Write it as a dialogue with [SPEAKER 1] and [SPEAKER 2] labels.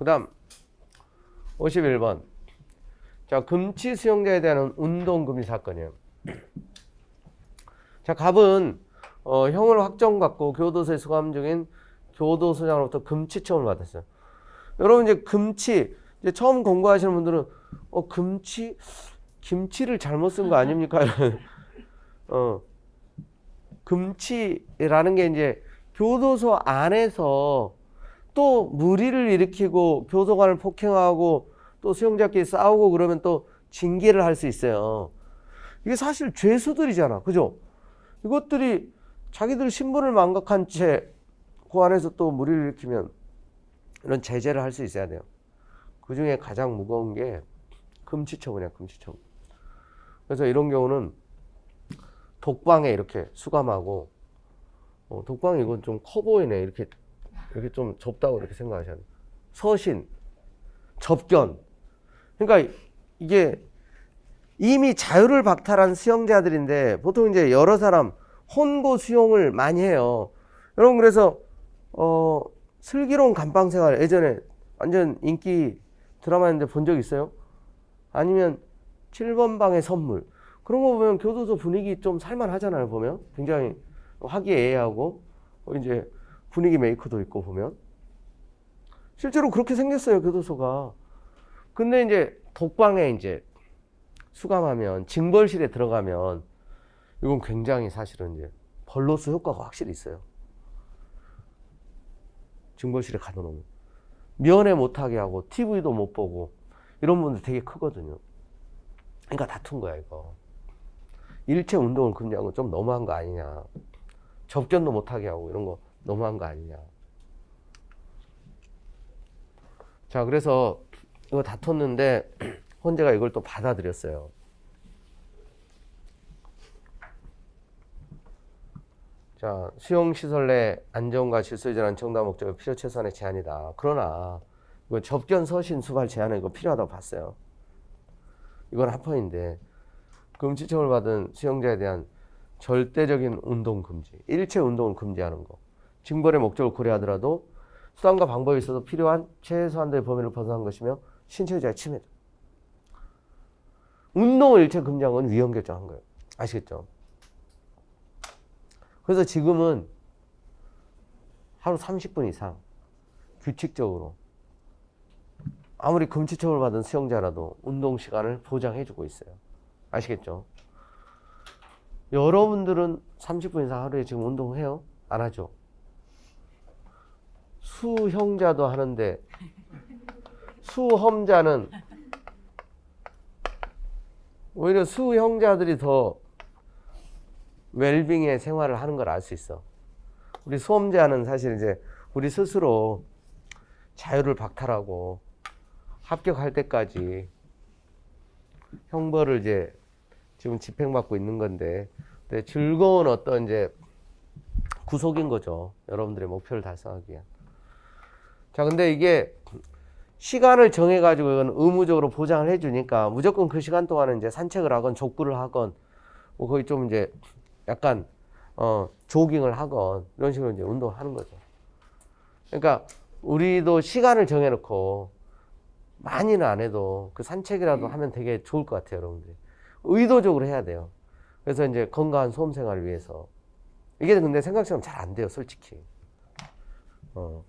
[SPEAKER 1] 그 다음 51번. 자, 금치 수용자에 대한 운동금지 사건이에요. 자, 갑은 어, 형을 확정받고 교도소에 수감 중인 교도소장으로부터 금치청을 받았어요. 여러분 이제 금치 이제 처음 공부하시는 분들은 어 금치 김치를 잘못 쓴 거 아닙니까? 어 금치라는 게 이제 교도소 안에서 또 무리를 일으키고 교도관을 폭행하고 또 수용자끼리 싸우고 그러면 또 징계를 할 수 있어요. 이게 사실 죄수들이잖아. 그죠? 이것들이 자기들 신분을 망각한 채그 안에서 또 무리를 일으키면 이런 제재를 할 수 있어야 돼요. 그 중에 가장 무거운 게 금치처분이야, 금치처분. 그래서 이런 경우는 독방에 이렇게 수감하고, 어, 독방 이건 좀 커 보이네. 이렇게, 이렇게 좀 좁다고 이렇게 생각하셔야 돼요. 서신, 접견. 그러니까 이게 이미 자유를 박탈한 수용자들인데 보통 이제 여러 사람 혼고 수용을 많이 해요. 여러분 그래서 어 슬기로운 감방 생활 예전에 완전 인기 드라마인데 본 적 있어요? 아니면 7번 방의 선물 그런 거 보면 교도소 분위기 좀 살만하잖아요 보면 굉장히 화기애애하고 어, 이제 분위기 메이커도 있고 보면 실제로 그렇게 생겼어요 교도소가 근데 이제 독방에 이제 수감하면 징벌실에 들어가면 이건 굉장히 사실은 이제 벌로스 효과가 확실히 있어요. 징벌실에 가둬놓으면 면회 못하게 하고 TV도 못 보고 이런 분들 되게 크거든요. 그러니까 다툰 거야 이거. 일체 운동을 금지한 건 좀 너무한 거 아니냐. 접견도 못하게 하고 이런 거 너무한 거 아니냐. 자 그래서 이거 다퉜는데 헌재가 이걸 또 받아들였어요. 자, 수용시설 내 안전과 질서에 대한 정당 목적의 필요 최소한의 제한이다. 그러나, 이거 접견 서신 수발 제한은 이거 필요하다고 봤어요. 이건 합헌인데, 금지청을 받은 수용자에 대한 절대적인 운동 금지, 일체 운동을 금지하는 거, 징벌의 목적을 고려하더라도 수단과 방법이 있어서 필요한 최소한도의 범위를 벗어난 것이며 신체유자의 침해다. 운동을 일체 금지한 건 위헌 결정한 거예요. 아시겠죠? 그래서 지금은 하루 30분 이상 규칙적으로 아무리 금지처벌 받은 수용자라도 운동 시간을 보장해주고 있어요. 아시겠죠? 여러분들은 30분 이상 하루에 지금 운동해요? 안 하죠? 수형자도 하는데 수험자는 오히려 수형자들이 더 웰빙의 생활을 하는 걸 알 수 있어. 우리 수험자는 사실 이제 우리 스스로 자유를 박탈하고 합격할 때까지 형벌을 이제 지금 집행받고 있는 건데 즐거운 어떤 이제 구속인 거죠. 여러분들의 목표를 달성하기 위한. 자, 근데 이게 시간을 정해가지고 이건 의무적으로 보장을 해주니까 무조건 그 시간 동안은 이제 산책을 하건 족구를 하건 뭐 거의 좀 이제 약간 어 조깅을 하건 이런 식으로 이제 운동을 하는 거죠. 그러니까 우리도 시간을 정해놓고 많이는 안 해도 그 산책이라도 하면 되게 좋을 것 같아요, 여러분들이. 의도적으로 해야 돼요. 그래서 이제 건강한 수험 생활을 위해서 이게 근데 생각처럼 잘 안 돼요, 솔직히. 어.